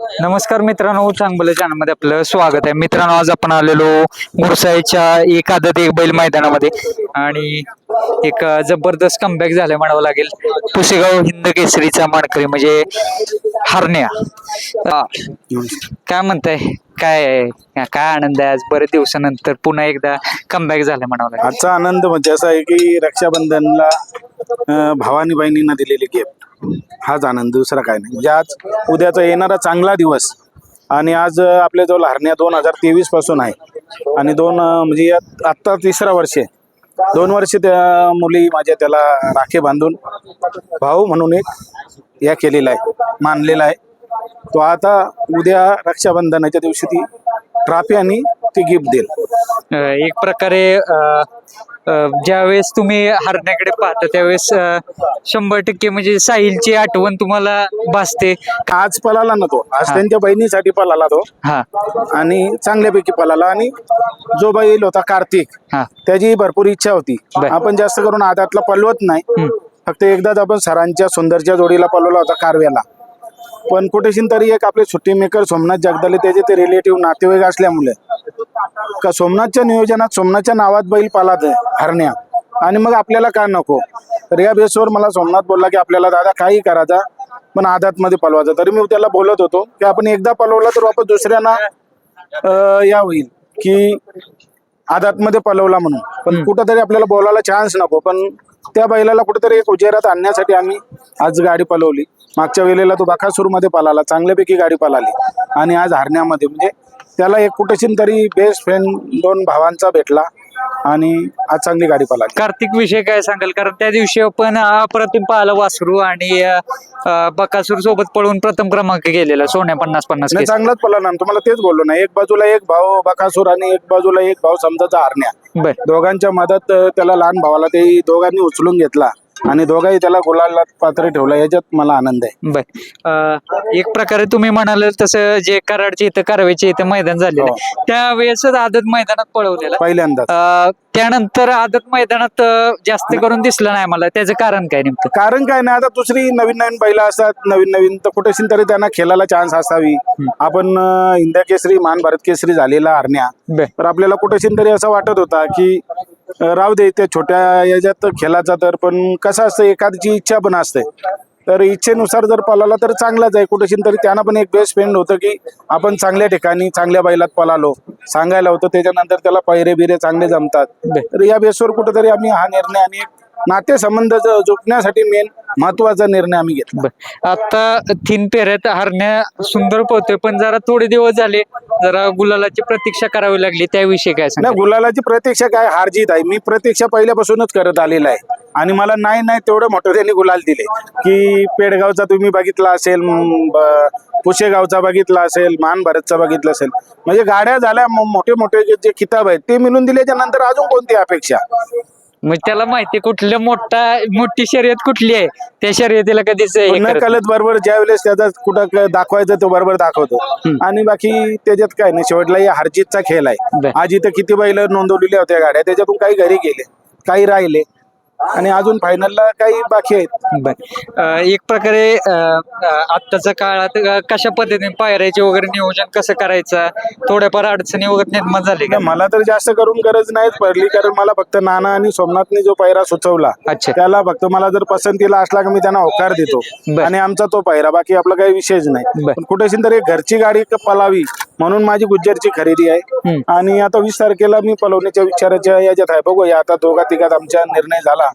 नमस्कार मित्रांनो चांगलं चॅनलमध्ये आपलं स्वागत आहे. मित्रांनो आज आपण आलेलो मुरसाईच्या एक आदत एक बैल मैदानामध्ये. आणि एक जबरदस्त कमबॅक झालं म्हणावं लागेल. पुसेगाव हिंद केसरीचा मानकरी म्हणजे हरण्या. काय म्हणताय? काय काय आनंद आहे आज? बरेच दिवसानंतर पुन्हा एकदा कमबॅक झालं म्हणावं लागेल. आजचा आनंद म्हणजे असा आहे की रक्षाबंधनला भावानी बहिणींना दिलेली गिफ्ट हाच आनंद दुसरा काय नाही. म्हणजे आज उद्याचा येणारा चांगला दिवस आणि आज आपल्याजवळ हरण्या दोन हजार तेवीसपासून आहे आणि दोन म्हणजे आत्ता तिसरा वर्ष आहे. दोन वर्ष त्या मुली माझ्या त्याला राखे बांधून भाऊ म्हणून एक या केलेला आहे मानलेला आहे. तो आता उद्या रक्षाबंधनाच्या दिवशी ती ट्राफी आणि ती गिफ्ट देईल. एक प्रकारे ज्यावेळेस तुम्ही हरण्याकडे पाहता त्यावेळेस शंभर टक्के म्हणजे साहिलची आठवण तुम्हाला भासते. आज पळाला ना तो. आज हा. त्यांच्या बहिणीसाठी पळाला तो. हा. आणि चांगल्यापैकी पळाला. आणि जो बैल होता कार्तिक हा. त्याची भरपूर इच्छा होती. बर. आपण जास्त करून आदातला पळवत नाही. हम्म. फक्त एकदाच आपण सरांच्या सुंदरच्या जोडीला पळवला होता कारव्याला. पण कुठेशीन तरी एक आपले सुट्टी मेकर सोमनाथ जगदाले त्याचे ते रिलेटिव्ह नातेवाईक असल्यामुळे का सोमनाथच्या नियोजनात सोमनाथच्या नावात बैल पालात आहे हरण्या. आणि मग आपल्याला का नको? तर या बेसवर मला सोमनाथ बोलला की आपल्याला दादा काही करायचा पण आदातमध्ये पलवायचा तरी मी त्याला बोलत होतो की आपण एकदा पलवला तर वापस दुसऱ्यांना या होईल की आदातमध्ये पलवला म्हणून. पण कुठंतरी आपल्याला बोलायला चान्स नको. पण त्या बैलाला कुठेतरी एक उजेरात आणण्यासाठी आम्ही आज गाडी पलवली. मागच्या वेळेला तो बाकासूरमध्ये पळाला चांगल्यापैकी गाडी पळाली आणि आज हरण्यामध्ये म्हणजे त्याला एक कुठेशीन तरी बेस्ट फ्रेंड दोन भावांचा भेटला आणि आज चांगली गाडी पळाली. कार्तिक विषय काय सांगाल? कारण त्या दिवशी आपण अप्रतिम पाहिलं वासरू आणि अं, बकासूर सोबत पळून प्रथम क्रमांक गेलेला सोन्या पन्नास पन्नास नाही केस. चांगलाच पळाला ना. तुम्हाला तेच बोललो ना एक बाजूला एक भाऊ बकासूर आणि एक बाजूला एक भाऊ समजाचा हरण्या बर. दोघांच्या मदत अं, त्याला लहान भावाला ते दोघांनी उचलून घेतला. आणि दोघांही त्याला गुलाला पात्र ठेवला याच्यात मला आनंद आहे. बर. अं, एक प्रकारे तुम्ही म्हणाल तसं जे कराडचे इथं कारवेचे इथं मैदान झालेलं हो. आहे, त्यावेळेस आदत मैदानात पळवलेलं. पहिल्यांदाच. अं, त्यानंतर आदत मैदानात अं, जास्त करून दिसलं नाही मला. त्याचं कारण काय नेमकं? कारण काय नाही आता दुसरी नवीन नवीन बैला असतात नवीन नवीन तर कुठेशीन तरी त्यांना खेळायला चान्स असावी. आपण अं, केसरी महान भारत केसरी झालेला हरण्या. बर. तर आपल्याला कुठेशीन तरी असं वाटत होता की राहू दे त्या छोट्या याच्यात खेळाचा तर पण कसं असतं एखाद्याची इच्छा पण असते. तर इच्छेनुसार जर पळाला तर चांगलाच आहे. कुठेशीन तरी त्यांना पण एक बेस्ट फ्रेंड होतं की आपण चांगल्या ठिकाणी चांगल्या बैलात पळालो. सांगायला होतं त्याच्यानंतर त्याला पैरे बिरे चांगले जमतात. तर या बेसवर कुठेतरी आम्ही हा निर्णय आणि एक नातेसंबंध ज- जोखण्यासाठी मेन महत्त्वाचा निर्णय आम्ही घेतला. बर. आता तीन पेऱ्यात हरण्या सुंदर पोहतोय पण जरा थोडे दिवस झाले जरा गुलालाची प्रतीक्षा करावी लागली त्याविषयी काय सांगा नाही गुलालाची प्रतीक्षा काय हार जीत आहे. मी प्रतीक्षा पहिल्यापासूनच करत आलेला आहे. आणि मला नाही नाही तेवढं मोठं त्यांनी गुलाल दिले. की पेडगावचा तुम्ही बघितला असेल पुशेगावचा बघितला असेल मान भारतचा बघितला असेल. म्हणजे गाड्या झाल्या मोठे मोठे जे- जे किताब आहेत ते मिळून दिल्याच्या नंतर अजून कोणती अपेक्षा? मग त्याला माहिती कुठल्या मोठा मोठी शर्यत कुठली आहे? त्या शर्यतीला कधीच हे न करत कळत बरोबर ज्या वेळेस त्याचा कुठं क- दाखवायचं तो बरोबर दाखवतो. आणि बाकी त्याच्यात काय नाही शेवटला या हारजीतचा खेळ आहे. बर. आज इथं किती बैल नोंदवलेल्या होत्या गाड्या? त्याच्यातून काही घरी गेले काही राहिले. आणि अजून फायनलला काही बाकी आहेत. बर. अं, एक प्रकारे अं, अं, आत्ताच्या काळात अं, कशा पद्धतीने पायऱ्याचे वगैरे नियोजन कसं करायचं? थोड्याफार अडचणी वगैरे निर्माण झाली का? नाही, मला तर जास्त करून गरज नाहीच पडली. कारण मला फक्त नाना आणि सोमनाथने जो पैरा सुचवला अच्छा. त्याला फक्त मला जर पसंतीला असला की मी त्यांना होकार देतो. बर. आणि आमचा तो पैरा बाकी आपला काही विषयच नाही. बर. पण कुठेशी तरी घरची गाडी क- पलावी म्हणून माझी गुज्जरची खरेदी आहे. हम्म. आणि आता वीस तारखेला मी पलवण्याच्या विचाराच्या याच्यात आहे. बघूया आता दोघा तिघात आमचा निर्णय झाला.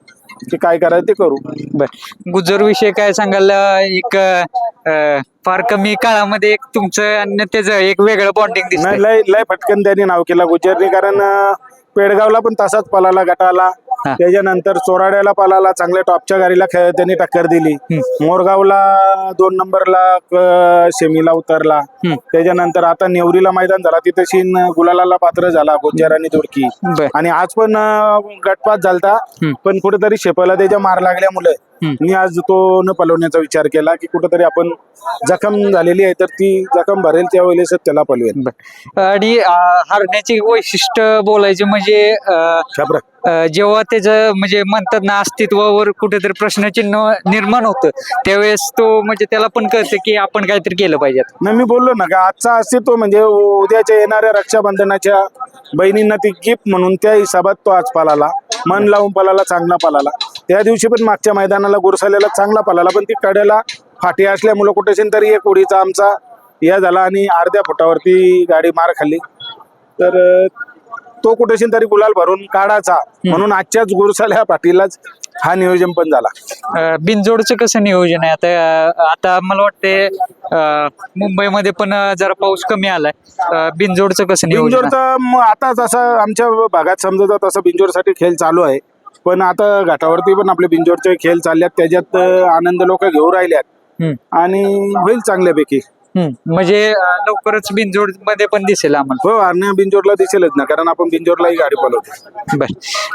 की काय करायचं ते करू. बर. गुजर विषय काय सांगाल? अं, एक अं, फार कमी काळामध्ये एक तुमचं आणि त्याचं एक वेगळं बॉन्डिंग दिसत नाही लय लय फटकन त्यांनी नाव केला गुज्जरने कारण अं, पेडगावला पण तसाच पलाला गटाला. त्याच्यानंतर चोराड्याला पलाला चांगल्या टॉपच्या गाडीला त्यांनी टक्कर दिली. मोरगावला दोन नंबरला सेमीला उतरला. त्याच्यानंतर आता नेवरीला मैदान झाला. तिथे शिन गुलालाला पात्र झाला गुज्जर आणि दुडकी आणि आज पण गटपात झालता. पण कुठेतरी शेपाला त्याच्या मार लागल्यामुळे. मी आज तो न पलवण्याचा विचार केला की कुठेतरी आपण जखम झालेली आहे तर ती जखम भरेल त्यावेळेस त्याला पलवेल. आणि हरण्याची वैशिष्ट्य बोलायचे म्हणजे छापरा. जेव्हा त्याचं म्हणजे म्हणतात ना अस्तित्वावर कुठेतरी प्रश्नचिन्ह निर्माण होतं त्यावेळेस तो म्हणजे त्याला पण कळतं की आपण काहीतरी केलं पाहिजे. नाही मी बोललो ना का आजचा अस्तित्व म्हणजे उद्याच्या येणाऱ्या रक्षाबंधनाच्या बहिणींना ती गिफ्ट म्हणून त्या हिसाबात तो आज पळाला मन लावून पळाला चांगला पळाला त्या दिवशी पण मागच्या मैदानाला गुरसाल्याला चांगला पळाला पण ती कड्याला फाटी असल्यामुळं कुठेशी तरी एक उडीचा आमचा या झाला आणि अर्ध्या फुटावरती गाडी मार खाल्ली. तर तो कुठेशी तरी गुलाल भरून काढायचा. म्हणून आजच्याच गुरसाल्या पाटीलाच हा नियोजन पण झाला. बिनजोडचं कसं नियोजन आहे? आता आता मला वाटते मुंबईमध्ये पण जरा पाऊस कमी आलाय. बिनजोडचं कसं नियोजन आता जसं आमच्या भागात समजा तसं बिंजोरसाठी खेळ चालू आहे पण आता घाटावरती पण आपले बिंजोरचे खेळ चालल्यात त्याच्यात अं, आनंद लोक घेऊ राहिल्यात आणि होईल चांगल्यापैकी. म्हणजे अं, लवकरच बिनजोडमध्ये पण दिसेल आम्हाला. हो आरण्या बिंजोरला दिसेलच ना कारण आपण बिंजोरलाही गाडी पळवतो बर.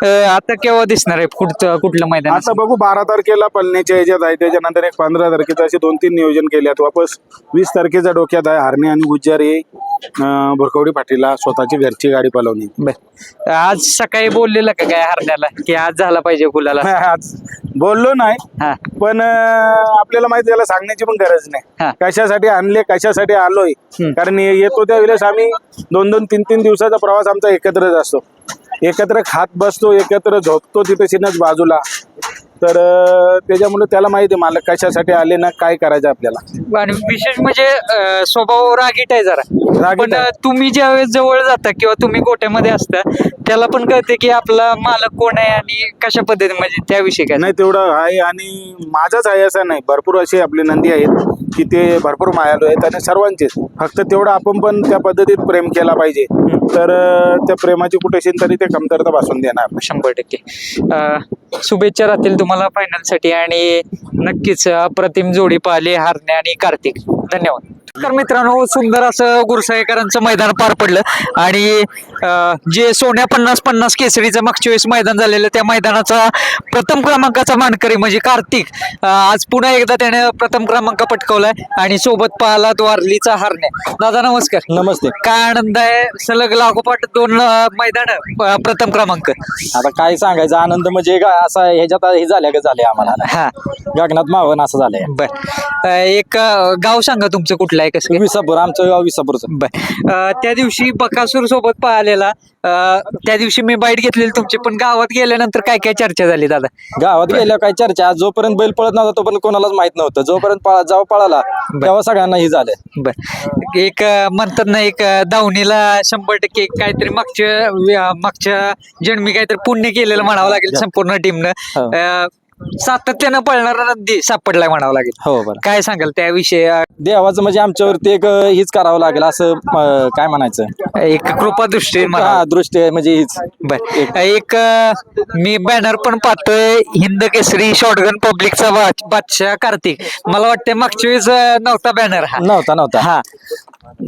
अं, आता केव्हा दिसणार आहे पुढचं कुठलं मैदान आता बघू बारा तारखेला पळण्याच्या ह्याच्यात आहे त्याच्यानंतर एक पंधरा तारखेचं असे दोन तीन नियोजन केल्यात. वापस वीस तारखेच्या डोक्यात आहे हरणे आणि गुज्जार हे अं, भुरकवडी पाटीला स्वतःची घरची गाडी पळवणी बर. आज सकाळी बोललेलं का काय हरण्याला की आज झाला पाहिजे गुलाला? आज बोललो नाही हा. पण अं, आपल्याला माहिती त्याला सांगण्याची पण गरज हा. नाही कशासाठी आणले कशासाठी आलोय? हम्म. कारण ये- येतो त्यावेळेस आम्ही दोन दोन तीन तीन दिवसाचा प्रवास आमचा एकत्रच असतो. एकत्र खात बसतो एकत्र झोपतो तिथे सिनच बाजूला. तर त्याच्यामुळे त्याला माहिती आहे मला कशासाठी आले ना काय करायचं आपल्याला. आणि विशेष म्हणजे अं, स्वभाव रागीट आहे जरा. रागीट पण आहे. तुम्ही ज्यावेळेस जवळ जाता किंवा तुम्ही गोट्यामध्ये असता त्याला पण कळते की आपला मालक कोण आहे आणि कशा पद्धतीने म्हणजे त्याविषयी काय? नाही तेवढं आहे आणि माझाच आहे असं नाही. भरपूर असे आपले नंदी आहेत की ते भरपूर मायालू आहेत आणि सर्वांचेच. फक्त तेवढं आपण पण त्या पद्धतीत प्रेम केला पाहिजे. तर त्या प्रेमाची कुठेशी तरी ते कमतरता भासून देणार. शंभर टक्के. शुभेच्छा राहतील तुम्हाला फायनलसाठी आणि नक्कीच अप्रतिम जोडी पाहिले हारणे आणि कार्तिक. धन्यवाद. तर मित्रांनो सुंदर असं गुरसाईकरांचं मैदान पार पडलं. आणि जे सोन्या पन्नास पन्नास केसरीचं मागच्या वेळेस मैदान झालेलं त्या मैदानाचा प्रथम क्रमांकाचा मानकरी म्हणजे कार्तिक आज पुन्हा एकदा त्याने प्रथम क्रमांक पटकावलाय. आणि सोबत पाहला द्वारलीचा हारणे. दादा नमस्कार. नमस्ते. काय आनंद आहे? सलग लागोपाठ दोन मैदान प्रथम क्रमांक. आता काय सांगायचं? आनंद म्हणजे असा ह्याच्यात हे झाल्या का झाले आम्हाला? हा. गगनात मावन असं झालंय. बर. एक गाव सांगा तुमचं कुठलं आहे कसं? विसापूर आमचं गाव विसापूरचं. बर. अं, त्या दिवशी बकासूर सोबत पाहिलेला त्या दिवशी मी बाईट घेतलेली तुमची पण गावात गेल्यानंतर काय काय चर्चा झाली दादा? गावात गेल्यावर काय चर्चा? जोपर्यंत बैल पळत नव्हता तोपर्यंत कोणालाच माहीत नव्हतं. जोपर्यंत पळा जेव्हा पळाला तेव्हा सगळ्यांना हे झालं. बर. एक अं, म्हणतात ना एक अं, दावणीला शंभर टक्के काहीतरी मागच्या मागच्या जन्मी काहीतरी पुण्य केलेलं म्हणावं लागेल संपूर्ण हो. टीमनं सातत्यानं पळणारा नंदी सापडलाय म्हणावं लागेल. हो बरं. काय सांगाल त्याविषयी अं, देवाचं म्हणजे आमच्यावरती एक अं, हीच करावं लागेल असं अं, काय म्हणायचं? एक कृपा दृष्टी हा दृष्टी आहे म्हणजे हीच. बर. एक. अं, मी बॅनर पण पाहतोय हिंद केसरी शॉटगन पब्लिकचा बा- बादशाह कार्तिक. मला वाटतं मागच्या वेळेस अं, नव्हता बॅनर हा. नव्हता नव्हता. हा.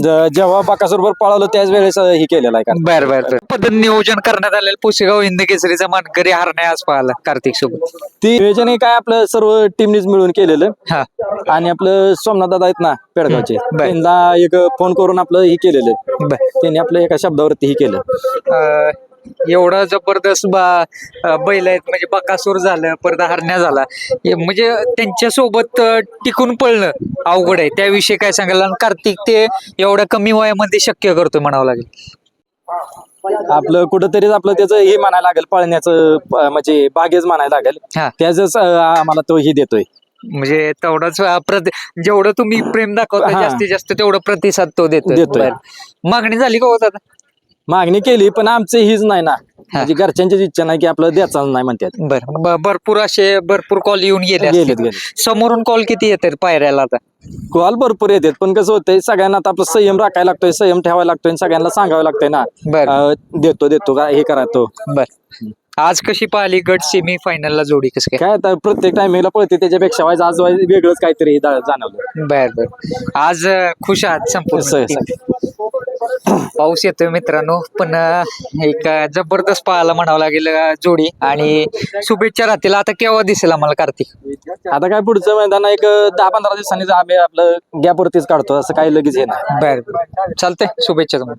ज- जेव्हा बाकासोबत पळालो त्याच वेळेस अं, हे केलेलं आहे का बर बर बर. पद्धत नियोजन करण्यात आलेलं पुसेगाव हिंद केसरीचा मानकरी हारणे आज पाहिला कार्तिक सोबत ती नियोजन हे काय आपलं सर्व टीमनीच मिळून केलेलं. हा. आणि आपलं सोमनाथ दादा आहेत ना पेडगावचे. बर. त्यांना एक फोन करून आपलं हे केलेलं. बर. त्यांनी आपलं एका शब्दावरती हे केलं. अं, एवढा जबरदस्त बा अं, बैल आहेत. म्हणजे बकासूर झालं परत हरण्या झाला. हे म्हणजे त्यांच्यासोबत टिकून पळणं अवघड आहे. त्याविषयी काय सांगाल? आणि कार्तिक ते एवढ्या कमी वयामध्ये शक्य करतोय म्हणावं लागेल. आपलं कुठंतरी आपलं त्याचं हे म्हणायला लागेल पळण्याचं प- म्हणजे बागेच म्हणायला लागेल. हा. त्याच आम्हाला तो हे देतोय. म्हणजे तेवढाच अं, प्रति जेवढं तुम्ही प्रेम दाखवता हा. जास्तीत जास्त तेवढं प्रतिसाद तो देतो देतोय. मागणी झाली का होत आता मागणी केली पण आमचं हीच नाही ना. म्हणजे घरच्यांचीच इच्छा नाही की आपलं द्यायचं नाही म्हणतात. बर ब- भरपूर असे भरपूर कॉल येऊन गेले गेलेत असतील. समोरून कॉल किती येतात पायऱ्याला आता? कॉल भरपूर येतात पण कसं होतंय सगळ्यांना आता आपलं संयम राखायला लागतोय संयम ठेवायला लागतोय आणि सगळ्यांना सांगावं लागतंय ना. बर. अं, देतो देतो का हे करा तो. बर. आज कशी पाहिली गट सेमी फायनलला जोडी कसं काय? काय आता प्रत्येक टायमिंगला पळते त्याच्यापेक्षा वाईज आज वाईज वेगळंच काहीतरी जा- जाणवलं. बर बर. आज अं, खुश आहात संपूर्ण स- team. पाऊस येतोय मित्रांनो. पण एक जबरदस्त पाहायला म्हणावं लागेल जोडी. आणि शुभेच्छा राहतील. आता केव्हा दिसेल आम्हाला कार्तिक? आता काय पुढचं मैदान एक दहा पंधरा दिवसांनी आम्ही आपलं गॅपवरतीच काढतो. असं काही लगेच बर बर. चालतंय. शुभेच्छा तुम्हाला.